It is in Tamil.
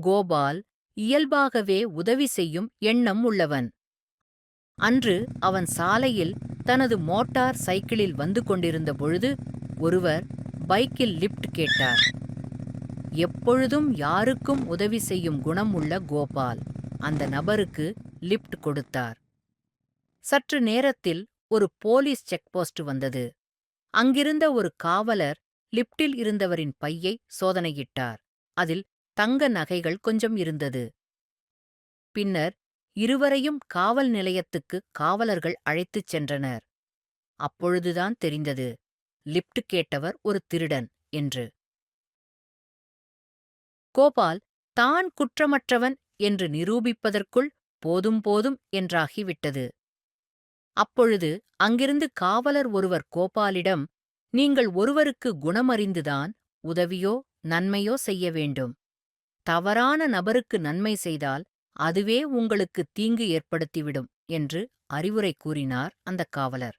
கோபால் இயல்பாகவே உதவி செய்யும் எண்ணம் உள்ளவன். அன்று அவன் சாலையில் தனது மோட்டார் சைக்கிளில் வந்து கொண்டிருந்த பொழுது ஒருவர் பைக்கில் லிப்ட் கேட்டார். எப்பொழுதும் யாருக்கும் உதவி செய்யும் குணம் உள்ள கோபால் அந்த நபருக்கு லிப்ட் கொடுத்தார். சற்று நேரத்தில் ஒரு போலீஸ் செக் போஸ்ட் வந்தது. அங்கிருந்த ஒரு காவலர் லிப்டில் இருந்தவரின் பையை சோதனையிட்டார். அதில் தங்க நகைகள் கொஞ்சம் இருந்தது. பின்னர் இருவரையும் காவல் நிலையத்துக்கு காவலர்கள் அழைத்துச் சென்றனர். அப்பொழுதுதான் தெரிந்தது லிப்ட் கேட்டவர் ஒரு திருடன் என்று. கோபால் தான் குற்றமற்றவன் என்று நிரூபிப்பதற்குள் போதும் போதும் என்றாகிவிட்டது. அப்பொழுது அங்கிருந்து காவலர் ஒருவர் கோபாலிடம் நீங்கள் ஒருவருக்கு குணமறிந்துதான் உதவியோ நன்மையோ செய்ய வேண்டும். தவறான நபருக்கு நன்மை செய்தால் அதுவே உங்களுக்கு தீங்கு ஏற்படுத்திவிடும் என்று அறிவுரை கூறினார் அந்த காவலர்.